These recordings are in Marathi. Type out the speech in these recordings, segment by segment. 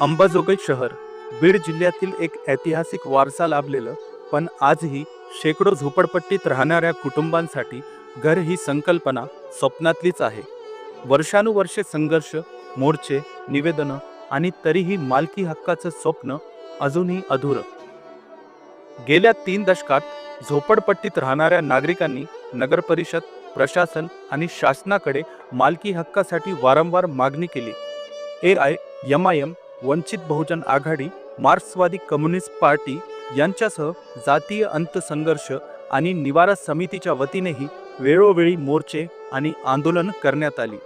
अंबाजोगाई शहर बीड जिल्ह्यातील एक ऐतिहासिक वारसा लाभलेलं पण आजही शेकडो झोपडपट्टीत राहणाऱ्या कुटुंबांसाठी घर ही संकल्पना स्वप्नातलीच आहे. वर्षानुवर्षे संघर्ष मोर्चे निवेदनं आणि तरीही मालकी हक्काचं स्वप्न अजूनही अधुरं. गेल्या तीन दशकात झोपडपट्टीत राहणाऱ्या नागरिकांनी नगरपरिषद प्रशासन आणि शासनाकडे मालकी हक्कासाठी वारंवार मागणी केली. A I M I M Vanchit Bahujan Aghadi मार्क्सवादी कम्युनिस्ट पार्टी यांच्यासह जातीय अंतसंघर्ष आणि निवारा समितीच्या वतीनेही वेळोवेळी मोर्चे आणि आंदोलन करण्यात आली.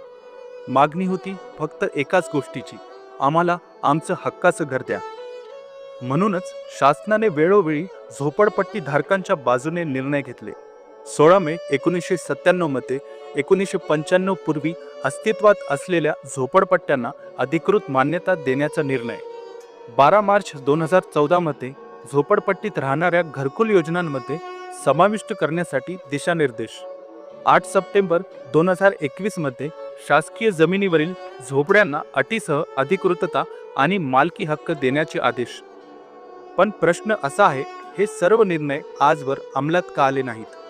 मागणी होती फक्त एकाच गोष्टीची आम्हाला आमचं हक्काचं घर द्या. म्हणूनच शासनाने वेळोवेळी झोपडपट्टी धारकांच्या बाजूने निर्णय घेतले. सोळा मे एकोणीसशे सत्त्याण्णवमध्ये एकोणीसशे पंच्याण्णव पूर्वी अस्तित्वात असलेल्या झोपडपट्ट्यांना अधिकृत मान्यता देण्याचा निर्णय. बारा मार्च दोन हजार चौदामध्ये झोपडपट्टीत राहणाऱ्या घरकुल योजनांमध्ये समाविष्ट करण्यासाठी दिशानिर्देश. आठ सप्टेंबर दोन हजार एकवीसमध्ये शासकीय जमिनीवरील झोपड्यांना अटीसह अधिकृतता आणि मालकी हक्क देण्याचे आदेश. पण प्रश्न असा आहे हे सर्व निर्णय आजवर अंमलात का आले नाहीत?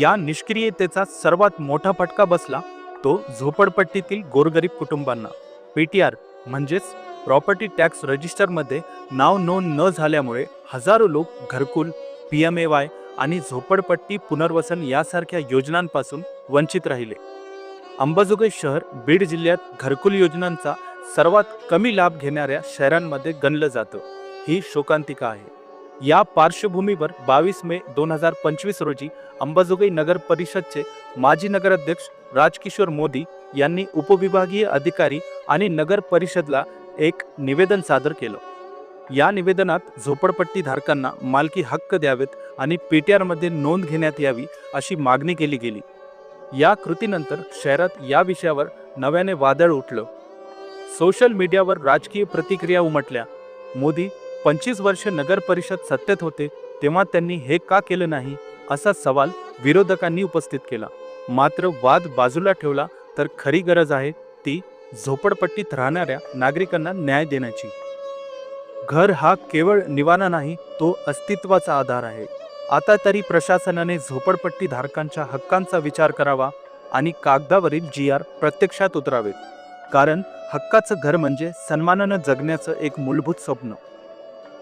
या निष्क्रियतेचा सर्वात मोठा फटका बसला तो झोपडपट्टीतील गोरगरीब कुटुंबांना. पी टी आर म्हणजेच प्रॉपर्टी टॅक्स रजिस्टरमध्ये नाव नोंद न झाल्यामुळे हजारो लोक घरकुल पी एम ए वाय आणि झोपडपट्टी पुनर्वसन यासारख्या योजनांपासून वंचित राहिले. अंबाजोगाई शहर बीड जिल्ह्यात घरकुल योजनांचा सर्वात कमी लाभ घेणाऱ्या शहरांमध्ये गणलं जातं. ही शोकांतिका आहे. या पार्श्वभूमीवर बावीस मे दोन हजार पंचवीस रोजी अंबाजोगाई नगर परिषदचे माजी नगराध्यक्ष राजकिशोर मोदी यांनी उपविभागीय अधिकारी आणि नगर परिषदला एक निवेदन सादर केलं. या निवेदनात झोपडपट्टी धारकांना मालकी हक्क द्यावेत आणि पी टी आरमध्ये नोंद घेण्यात यावी अशी मागणी केली गेली. या कृतीनंतर शहरात या विषयावर नव्याने वादळ उठलं. सोशल मीडियावर राजकीय प्रतिक्रिया उमटल्या. मोदी पंचवीस वर्ष नगर परिषद सत्तेत होते तेव्हा त्यांनी हे का केलं नाही असा सवाल विरोधकांनी उपस्थित केला. मात्र वाद बाजूला ठेवला तर खरी गरज आहे ती झोपडपट्टीत राहणाऱ्या नागरिकांना न्याय देण्याची. घर हा केवळ निवारा नाही तो अस्तित्वाचा आधार आहे. आता तरी प्रशासनाने झोपडपट्टी धारकांच्या हक्कांचा विचार करावा आणि कागदावरील जी आर प्रत्यक्षात उतरावेत. कारण हक्काचं घर म्हणजे सन्मानानं जगण्याचं एक मूलभूत स्वप्न.